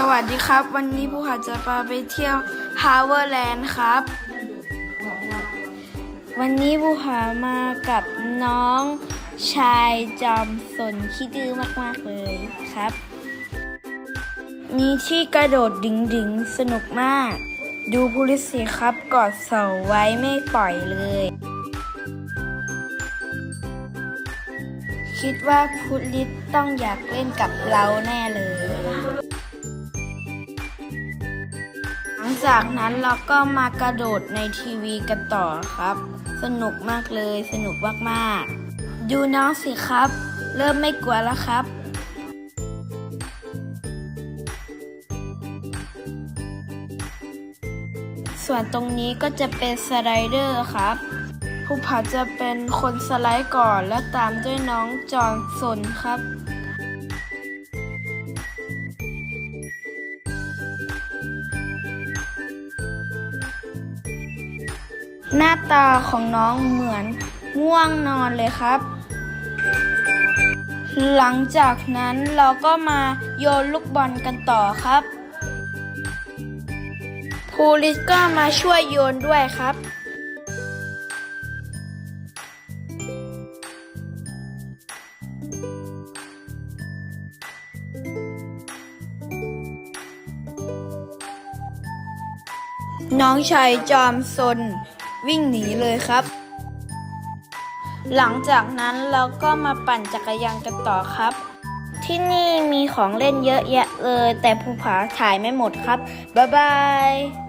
สวัสดีครับ วันนี้ผู้ขาจะพาไปเที่ยว Harborland ครับ วันนี้ผู้ขามากับน้องชายจอมสนขี้ดื้อมากๆเลยครับ มีที่กระโดดดิ่งดิ่งสนุกมาก ดูพูลิสสิครับกอดเสาไว้ไม่ปล่อยเลย คิดว่าพุลิสต้องอยากเล่นกับเราแน่เลย งจากนั้นเราก็มากระโดดในทีวีกันต่อครับ สนุกมากเลยสนุกมากๆ ดูน้องสิครับ เริ่มไม่กลัวแล้วครับส่วนตรงนี้ก็จะเป็นสไลเดอร์ครับผู้ผาจะเป็นคนสไลด์ก่อนแล้วตามด้วยน้องจอนสนครับ หน้าตาของน้องเหมือนง่วงนอนเลยครับ หลังจากนั้นเราก็มาโยนลูกบอลกันต่อครับภูริสก็มาช่วยโยนด้วยครับ น้องชายจอมซน วิ่งหนีเลยครับ หลังจากนั้นเราก็มาปั่นจักรยานกันต่อครับ ที่นี่มีของเล่นเยอะแยะเลย แต่ภูผาถ่ายไม่หมดครับ บ๊ายบาย